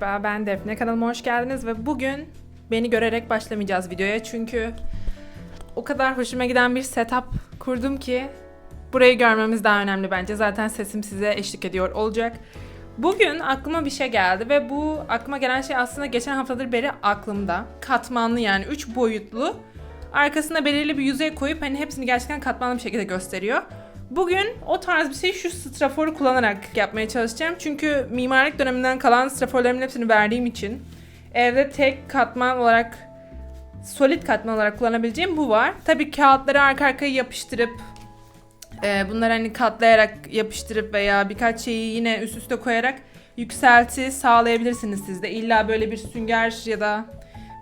Merhaba ben Defne kanalıma hoş geldiniz ve bugün beni görerek başlamayacağız videoya çünkü o kadar hoşuma giden bir setup kurdum ki burayı görmemiz daha önemli bence. Zaten sesim size eşlik ediyor olacak. Bugün aklıma bir şey geldi ve bu aklıma gelen şey aslında geçen haftadır beri aklımda. Katmanlı yani 3 boyutlu. Arkasına belirli bir yüzey koyup hani hepsini gerçekten katmanlı bir şekilde gösteriyor. Bugün o tarz bir şey şu straforu kullanarak yapmaya çalışacağım. Çünkü mimarlık döneminden kalan straforlarımın hepsini verdiğim için evde tek katman olarak solid katman olarak kullanabileceğim bu var. Tabii kağıtları arka arkaya yapıştırıp e, bunları hani katlayarak yapıştırıp veya birkaç şeyi yine üst üste koyarak yükselti sağlayabilirsiniz siz de. İlla böyle bir sünger ya da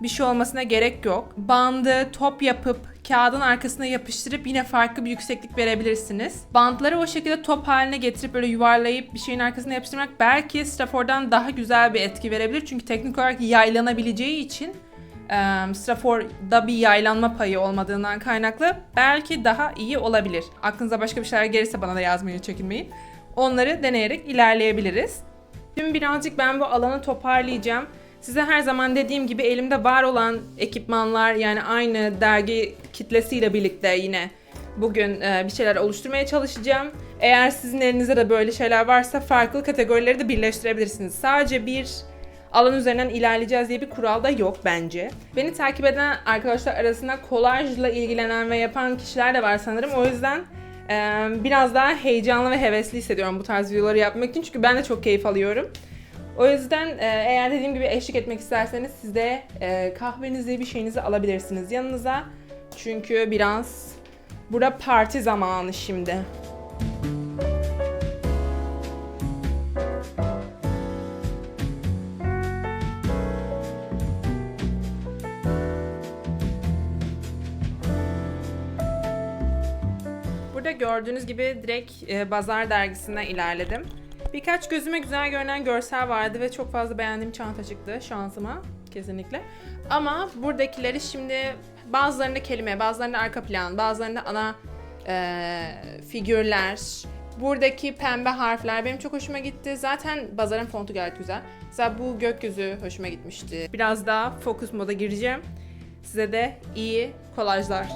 bir şey olmasına gerek yok. Bandı top yapıp kağıdın arkasına yapıştırıp yine farklı bir yükseklik verebilirsiniz. Bantları o şekilde top haline getirip böyle yuvarlayıp bir şeyin arkasına yapıştırmak belki Strafor'dan daha güzel bir etki verebilir. Çünkü teknik olarak yaylanabileceği için e, Strafor'da bir yaylanma payı olmadığından kaynaklı belki daha iyi olabilir. Aklınıza başka bir şeyler gelirse bana da yazmayı çekinmeyin. Onları deneyerek ilerleyebiliriz. Şimdi birazcık ben bu alanı toparlayacağım. Size her zaman dediğim gibi elimde var olan ekipmanlar yani aynı dergi kitlesiyle birlikte yine bugün e, bir şeyler oluşturmaya çalışacağım. Eğer sizin elinizde de böyle şeyler varsa farklı kategorileri de birleştirebilirsiniz. Sadece bir alan üzerinden ilerleyeceğiz diye bir kural da yok bence. Beni takip eden arkadaşlar arasında kolajla ilgilenen ve yapan kişiler de var sanırım. O yüzden e, biraz daha heyecanlı ve hevesli hissediyorum bu tarz videoları yapmak için. Çünkü ben de çok keyif alıyorum. O yüzden e, eğer dediğim gibi eşlik etmek isterseniz siz de e, kahvenizi bir şeyinizi alabilirsiniz yanınıza. Çünkü biraz bura parti zamanı şimdi. Burada gördüğünüz gibi direkt e, Bazar dergisinden ilerledim. Birkaç gözüme güzel görünen görsel vardı ve çok fazla beğendiğim çanta çıktı şansıma kesinlikle. Ama buradakileri şimdi bazılarında kelime, bazılarında arka plan, bazılarında ana e, figürler, buradaki pembe harfler benim çok hoşuma gitti. Zaten Bazar'ın fontu gayet güzel. Mesela bu gökyüzü hoşuma gitmişti. Biraz daha fokus moda gireceğim. Size de iyi kolajlar.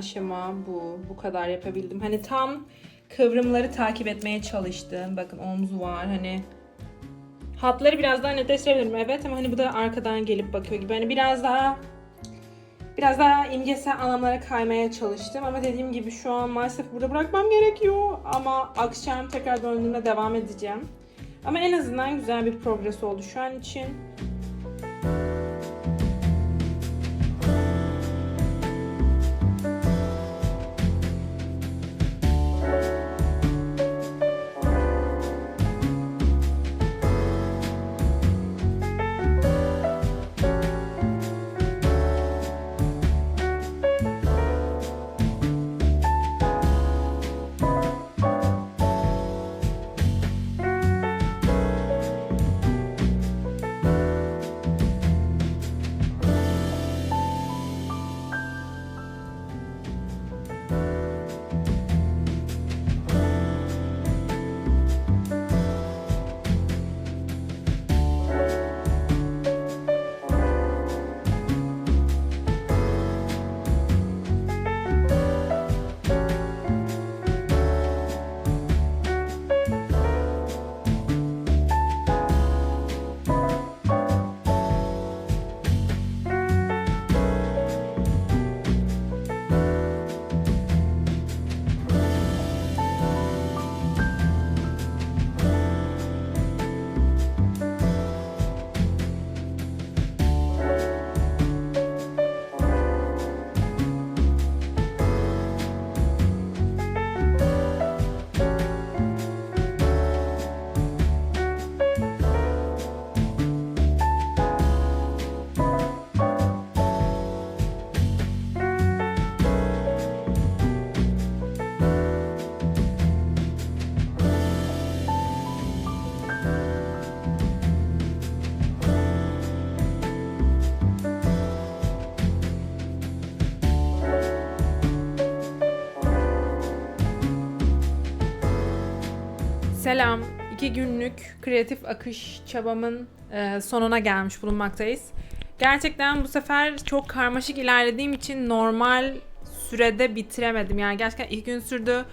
Aşama bu. Bu kadar yapabildim. Hani tam kıvrımları takip etmeye çalıştım. Bakın omzu var. Hani hatları biraz daha netleştirebilirim. Evet ama hani bu da arkadan gelip bakıyor gibi. Hani biraz daha biraz daha imgesel anlamlara kaymaya çalıştım. Ama dediğim gibi şu an maalesef burada bırakmam gerekiyor. Ama akşam tekrar döndüğümde devam edeceğim. Ama en azından güzel bir progres oldu şu an için. Selam. İki günlük kreatif akış çabamın e, sonuna gelmiş bulunmaktayız. Gerçekten bu sefer çok karmaşık ilerlediğim için normal sürede bitiremedim. Yani gerçekten iki gün sürdü.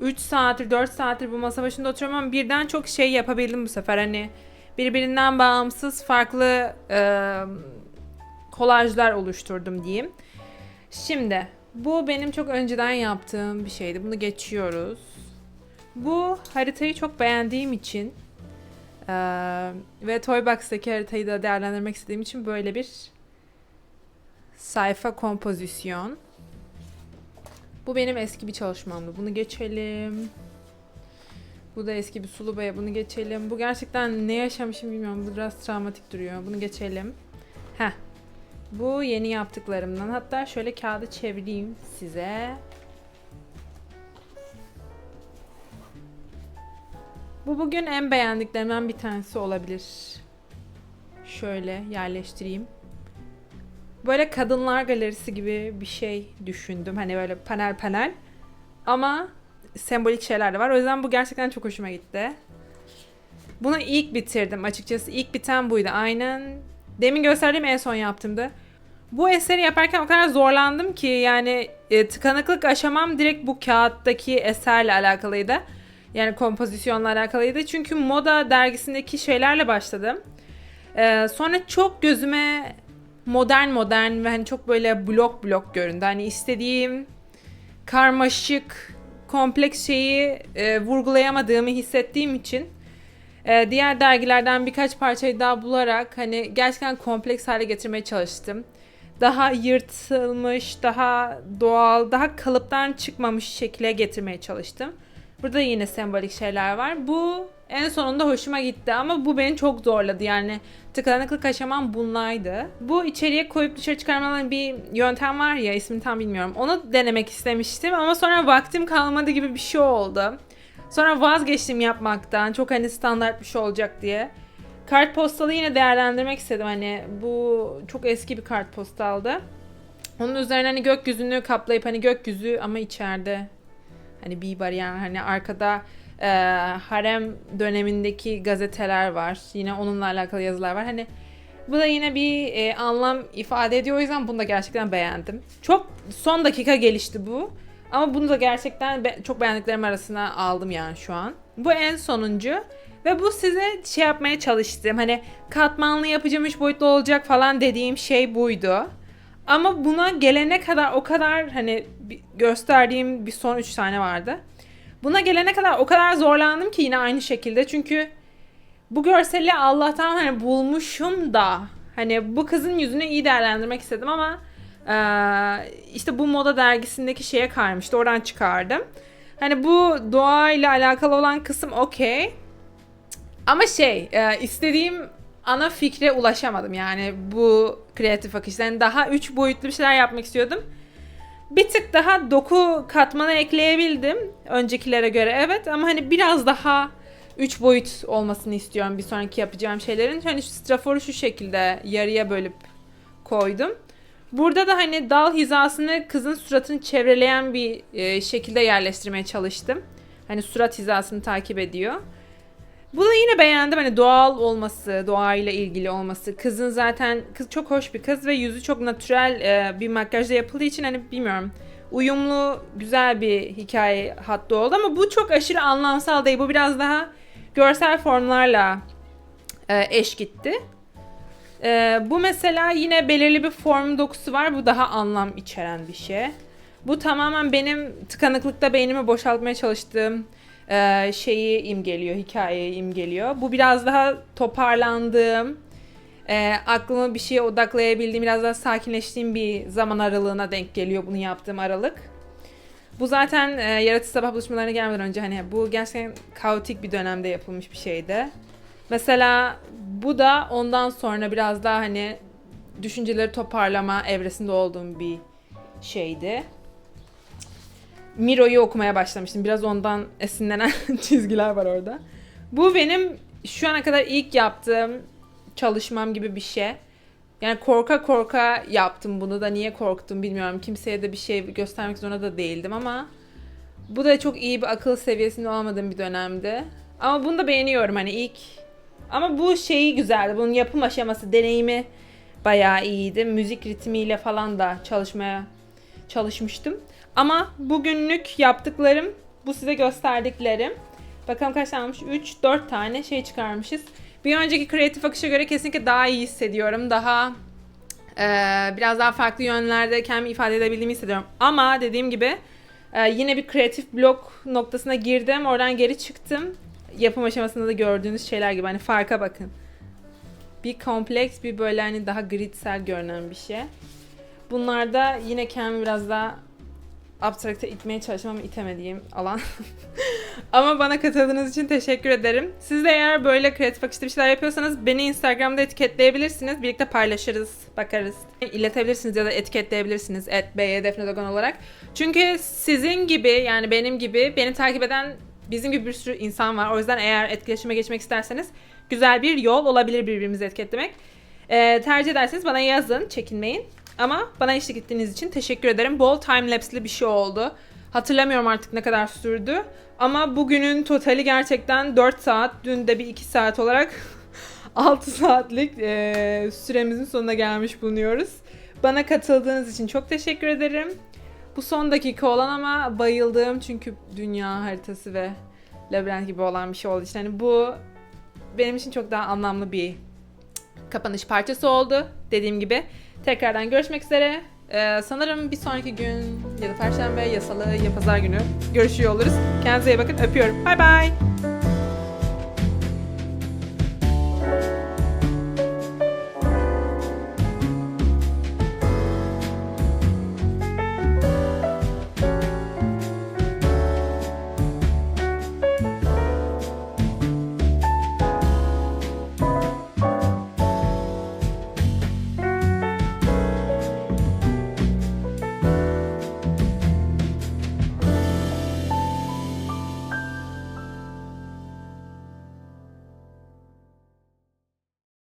3 saattir, 4 saattir bu masa başında oturuyorum ama birden çok şey yapabildim bu sefer. Hani birbirinden bağımsız farklı e, kolajlar oluşturdum diyeyim. Şimdi bu benim çok önceden yaptığım bir şeydi. Bunu geçiyoruz. Bu haritayı çok beğendiğim için eee, ve Toybox'taki haritayı da değerlendirmek istediğim için böyle bir sayfa kompozisyon. Bu benim eski bir çalışmamdı. Bunu geçelim. Bu da eski bir sulu boya. Bunu geçelim. Bu gerçekten ne yaşamışım bilmiyorum. Bu biraz travmatik duruyor. Bunu geçelim. Heh. Bu yeni yaptıklarımdan. Hatta şöyle kağıdı çevireyim size. Bu bugün en beğendiklerimden bir tanesi olabilir. Şöyle yerleştireyim. Böyle kadınlar galerisi gibi bir şey düşündüm. Hani böyle panel panel. Ama sembolik şeyler de var. O yüzden bu gerçekten çok hoşuma gitti. Bunu ilk bitirdim açıkçası. İlk biten buydu. Aynen demin gösterdiğim en son yaptığımdı. Bu eseri yaparken o kadar zorlandım ki yani e, tıkanıklık aşamam direkt bu kağıttaki eserle alakalıydı. Yani kompozisyonla alakalıydı. Çünkü moda dergisindeki şeylerle başladım. Ee, sonra çok gözüme modern modern ve hani çok böyle blok blok göründü. Hani istediğim karmaşık, kompleks şeyi e, vurgulayamadığımı hissettiğim için e, diğer dergilerden birkaç parçayı daha bularak hani gerçekten kompleks hale getirmeye çalıştım. Daha yırtılmış, daha doğal, daha kalıptan çıkmamış şekle getirmeye çalıştım. Burada yine sembolik şeyler var. Bu en sonunda hoşuma gitti ama bu beni çok zorladı. Yani tıkanıklık aşamam bunlaydı. Bu içeriye koyup dışarı çıkarmaların bir yöntem var ya ismini tam bilmiyorum. Onu denemek istemiştim ama sonra vaktim kalmadı gibi bir şey oldu. Sonra vazgeçtim yapmaktan. Çok hani standart bir şey olacak diye. Kartpostalı yine değerlendirmek istedim. Hani bu çok eski bir kartpostaldı. Onun üzerine hani gökyüzünü kaplayıp hani gökyüzü ama içeride hani bir bariyer hani arkada e, harem dönemindeki gazeteler var. Yine onunla alakalı yazılar var. Hani bu da yine bir e, anlam ifade ediyor. O yüzden bunu da gerçekten beğendim. Çok son dakika gelişti bu. Ama bunu da gerçekten be- çok beğendiklerim arasına aldım yani şu an. Bu en sonuncu. Ve bu size şey yapmaya çalıştım. Hani katmanlı yapacağım, üç boyutlu olacak falan dediğim şey buydu. Ama buna gelene kadar o kadar hani gösterdiğim bir son üç tane vardı. Buna gelene kadar o kadar zorlandım ki yine aynı şekilde. Çünkü bu görseli Allah'tan hani bulmuşum da hani bu kızın yüzünü iyi değerlendirmek istedim ama eee, işte bu moda dergisindeki şeye kaymıştı. Oradan çıkardım. Hani bu doğayla alakalı olan kısım okey. Ama şey e, istediğim ana fikre ulaşamadım yani bu kreatif akışta. Yani daha üç boyutlu bir şeyler yapmak istiyordum. Bir tık daha doku katmanı ekleyebildim öncekilere göre evet ama hani biraz daha üç boyut olmasını istiyorum bir sonraki yapacağım şeylerin. Hani şu straforu şu şekilde yarıya bölüp koydum. Burada da hani dal hizasını kızın suratını çevreleyen bir e, şekilde yerleştirmeye çalıştım. Hani surat hizasını takip ediyor. Bunu yine beğendim hani doğal olması, doğayla ilgili olması. Kızın zaten kız çok hoş bir kız ve yüzü çok natürel e, bir makyajla yapıldığı için hani bilmiyorum uyumlu güzel bir hikaye hattı oldu ama bu çok aşırı anlamsal değil. Bu biraz daha görsel formlarla e, eş gitti. E, bu mesela yine belirli bir form dokusu var. Bu daha anlam içeren bir şey. Bu tamamen benim tıkanıklıkta beynimi boşaltmaya çalıştığım e, şeyi imgeliyor, hikayeyi imgeliyor. Bu biraz daha toparlandığım, e, aklımı bir şeye odaklayabildiğim, biraz daha sakinleştiğim bir zaman aralığına denk geliyor bunu yaptığım aralık. Bu zaten e, yaratıcı sabah buluşmalarına gelmeden önce hani bu gerçekten kaotik bir dönemde yapılmış bir şeydi. Mesela bu da ondan sonra biraz daha hani düşünceleri toparlama evresinde olduğum bir şeydi. Miro'yu okumaya başlamıştım. Biraz ondan esinlenen çizgiler var orada. Bu benim şu ana kadar ilk yaptığım çalışmam gibi bir şey. Yani korka korka yaptım bunu da niye korktum bilmiyorum. Kimseye de bir şey göstermek zorunda da değildim ama bu da çok iyi bir akıl seviyesinde olmadığım bir dönemde. Ama bunu da beğeniyorum hani ilk. Ama bu şeyi güzeldi. Bunun yapım aşaması, deneyimi bayağı iyiydi. Müzik ritmiyle falan da çalışmaya çalışmıştım. Ama bugünlük yaptıklarım bu size gösterdiklerim. Bakalım kaç tane olmuş? 3, 4 tane şey çıkarmışız. Bir önceki kreatif akışa göre kesinlikle daha iyi hissediyorum. Daha eee, biraz daha farklı yönlerde kendimi ifade edebildiğimi hissediyorum. Ama dediğim gibi eee, yine bir kreatif blok noktasına girdim. Oradan geri çıktım. Yapım aşamasında da gördüğünüz şeyler gibi. Hani farka bakın. Bir kompleks, bir böyle hani daha gritsel görünen bir şey. Bunlarda yine kendimi biraz daha abstrakte itmeye çalışmam ama itemediğim alan. ama bana katıldığınız için teşekkür ederim. Siz de eğer böyle kreatif akışta bir şeyler yapıyorsanız beni Instagram'da etiketleyebilirsiniz. Birlikte paylaşırız, bakarız. İletebilirsiniz ya da etiketleyebilirsiniz @bydefnedogan olarak. Çünkü sizin gibi yani benim gibi beni takip eden bizim gibi bir sürü insan var. O yüzden eğer etkileşime geçmek isterseniz güzel bir yol olabilir birbirimizi etiketlemek. Ee, tercih ederseniz bana yazın, çekinmeyin. Ama bana eşlik ettiğiniz için teşekkür ederim. Bol time-lapse'li bir şey oldu. Hatırlamıyorum artık ne kadar sürdü. Ama bugünün totali gerçekten 4 saat. Dün de bir 2 saat olarak 6 saatlik eee, süremizin sonuna gelmiş bulunuyoruz. Bana katıldığınız için çok teşekkür ederim. Bu son dakika olan ama bayıldığım çünkü dünya haritası ve labirent gibi olan bir şey olduğu için. Hani bu benim için çok daha anlamlı bir kapanış parçası oldu. Dediğim gibi tekrardan görüşmek üzere. Ee, sanırım bir sonraki gün ya da perşembe ya salı ya pazar günü görüşüyor oluruz. Kendinize iyi bakın. Öpüyorum. Bay bay.